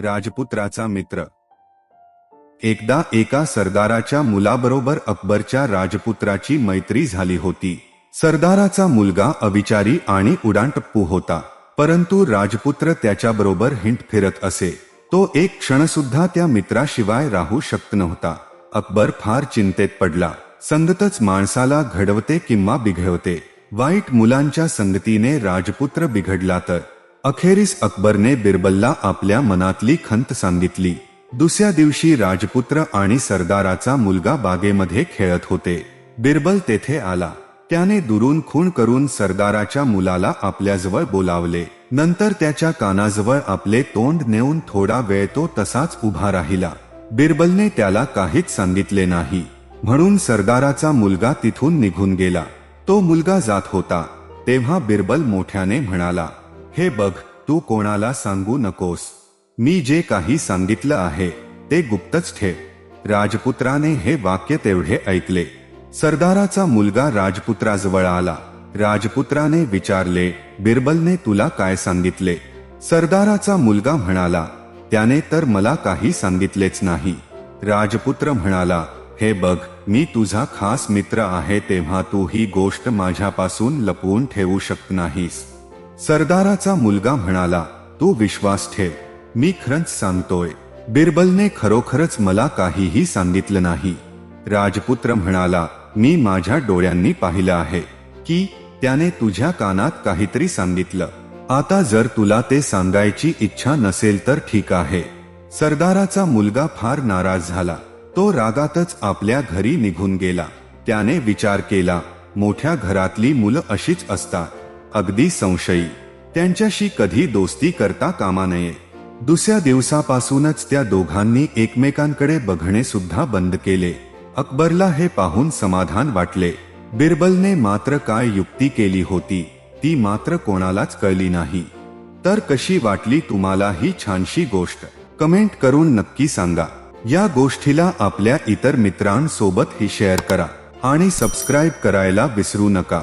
राजपुत्राचा मित्र. एकदा एका सरदाराच्या मुलाबरोबर अकबरच्या राजपुत्राची मैत्री झाली होती. सरदाराचा मुलगा अविचारी आणि उडाणटप्पू होता परंतु राजपुत्र त्याच्याबरोबर हिंट फिरत असे. तो एक क्षणसुद्धा त्या मित्राशिवाय राहू शकत नव्हता. अकबर फार चिंतेत पडला. संगतच माणसाला घडवते किंवा बिघडवते. वाईट मुलांच्या संगतीने राजपुत्र बिघडला तर. अखेरीस अकबरने बिरबलला आपल्या मनातली खंत सांगितली. दुसऱ्या दिवशी राजपुत्र आणि सरदाराचा मुलगा बागेमध्ये खेळत होते. बिरबल तेथे आला. त्याने दुरून खून करून सरदाराच्या मुलाला आपल्याजवळ बोलावले. नंतर त्याच्या कानाजवळ आपले तोंड नेऊन थोडा वेळ तो तसाच उभा राहिला. बिरबलने त्याला काहीच सांगितले नाही. म्हणून सरदाराचा मुलगा तिथून निघून गेला. तो मुलगा जात होता. तेव्हा बिरबल मोठ्याने म्हणाला हे बघ तू कोणाला सांगू नकोस. मी जे काही सांगितलं आहे ते गुप्तच ठेव. राजपुत्राने हे वाक्य तेवढे ऐकले. सरदाराचा मुलगा राजपुत्राजवळ आला. राजपुत्राने विचारले बिरबलने तुला काय सांगितले? सरदाराचा मुलगा म्हणाला त्याने तर मला काही सांगितलेच नाही. राजपुत्र म्हणाला हे बघ मी तुझा खास मित्र आहे तेव्हा तू ही गोष्ट माझ्यापासून लपवून ठेवू शकत नाहीस. सरदाराचा मुलगा म्हणाला तू विश्वास ठेव. मी खरंच सांगतोय. बिरबलने खरोखरच मला काहीही सांगितलं नाही. राजपुत्र म्हणाला मी माझ्या डोळ्यांनी पाहिलं आहे की त्याने तुझ्या कानात काहीतरी सांगितलं. आता जर तुला ते सांगायची इच्छा नसेल तर ठीक आहे. सरदाराचा मुलगा फार नाराज झाला. तो रागातच आपल्या घरी निघून गेला. त्याने विचार केला मोठ्या घरातली मुलं अशीच असतात. अगदी संशयी. त्यांच्याशी कधी दोस्ती करता कामा नये. दुसऱ्या दिवसापासूनच त्या दोघांनी एकमेकांकडे बघणे सुद्धा बंद केले. अकबरला हे पाहून समाधान वाटले. बिरबलने मात्र काय युक्ती केली होती ती मात्र कोणालाच कळली नाही. तर कशी वाटली तुम्हाला ही छानशी गोष्ट? कमेंट करून नक्की सांगा. या गोष्टीला आपल्या इतर मित्रांसोबत ही शेअर करा आणि सबस्क्राईब करायला विसरू नका.